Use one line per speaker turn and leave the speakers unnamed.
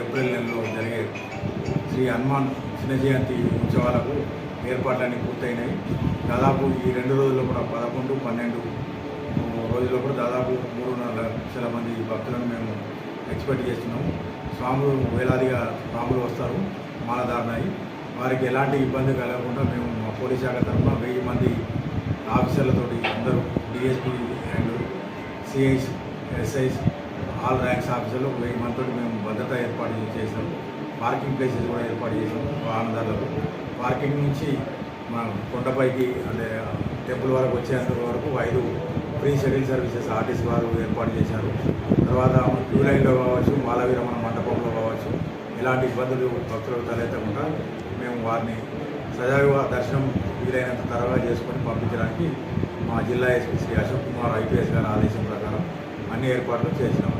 April నెలలో జరిగే శ్రీ హనుమాన్ చిన్న జయంతి ఉత్సవాలకు ఏర్పాట్లన్నీ పూర్తయినాయి. దాదాపు ఈ రెండు రోజుల్లో కూడా పదకొండు పన్నెండు రోజుల్లో కూడా దాదాపు మూడున్నర లక్షల మంది భక్తులను మేము ఎక్స్పెక్ట్ చేస్తున్నాము. స్వాములు వేలాదిగా స్వాములు వస్తారు మాలధారణాయి వారికి ఎలాంటి ఇబ్బంది కలగకుండా మేము మా పోలీస్ శాఖ తరఫున వెయ్యి మంది ఆఫీసర్లతోటి అందరూ DSP and CIs SIs all ranks ఆఫీసర్లు ఒక వెయ్యి మందితో మేము భద్రత ఏర్పాటు చేసాం పార్కింగ్ ప్లేసెస్ కూడా ఏర్పాటు చేసాం వాహనదారులకు పార్కింగ్ నుంచి మన కొండపైకి అంటే టెంపుల్ వరకు వచ్చేంత వరకు ఐదు ఫ్రీ షటిల్ సర్వీసెస్ ఆర్టీసీ వారు ఏర్పాటు చేశారు. తర్వాత క్యూ లైన్లో కావచ్చు మాలవీరమణ మండపంలో కావచ్చు ఎలాంటి ఇబ్బందులు భక్తులకు తలెత్తకుండా మేము వారిని సజావుగా దర్శనం వీలైనంత త్వరగా చేసుకొని పంపించడానికి మా జిల్లా ఎస్పీ శ్రీ అశోక్ కుమార్ ఐపీఎస్ గారి ఆదేశం ప్రకారం అన్ని ఏర్పాట్లు చేసినాము